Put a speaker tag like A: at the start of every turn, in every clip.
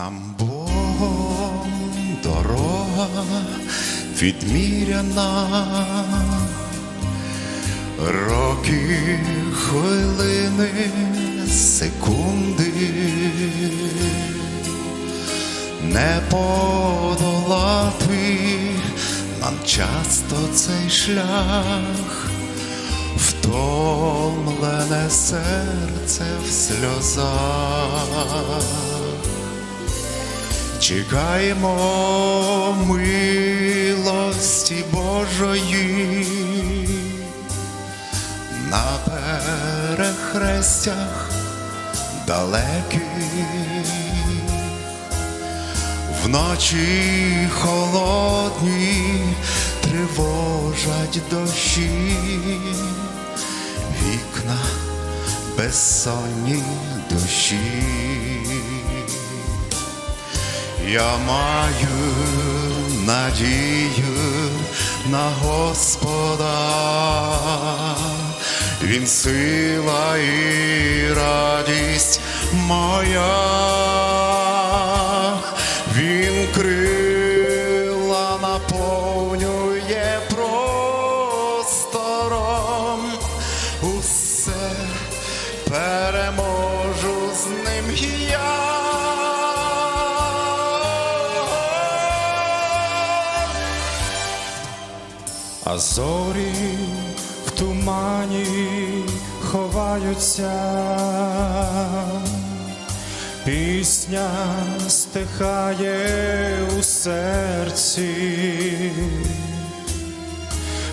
A: Нам Богом дорога відміряна, роки, хвилини, секунди, не подолати нам часто цей шлях, втомлене серце в сльозах. Чекаємо милості Божої на перехрестях далеких, вночі холодні тривожать дощі, вікна безсонні душі. Я маю надію на Господа, Він сила і радість моя,
B: А зорі в тумані ховаються, пісня стихає у серці,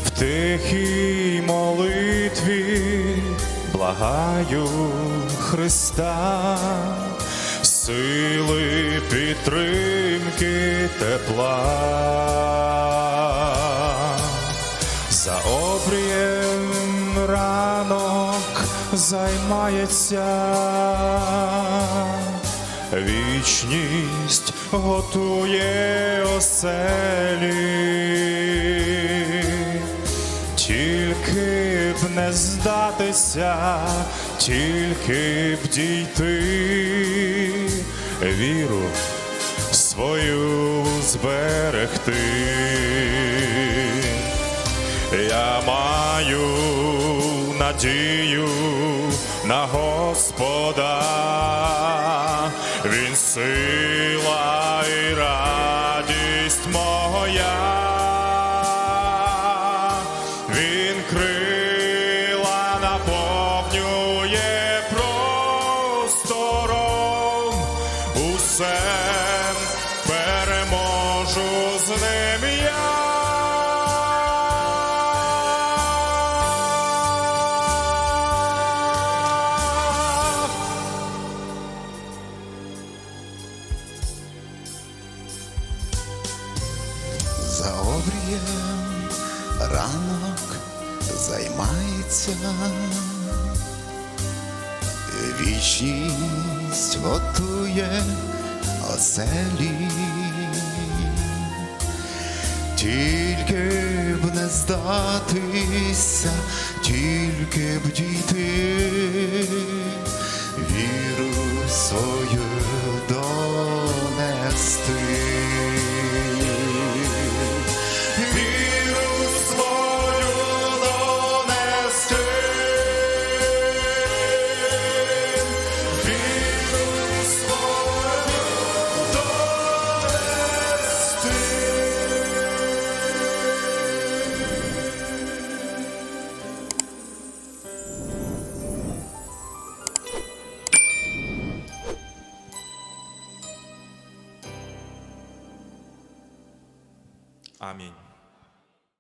B: в тихій молитві благаю Христа, сили підтримки тепла. За ранок займається, вічність готує оселі, тільки б не здатися, тільки б дійти, віру свою зберегти. Надію на Господа, Він сила і радість моя,
A: обрієм ранок займається, вічність готує оселі, тільки б не здатися, тільки б дійти, віру свою донести.
B: 아멘.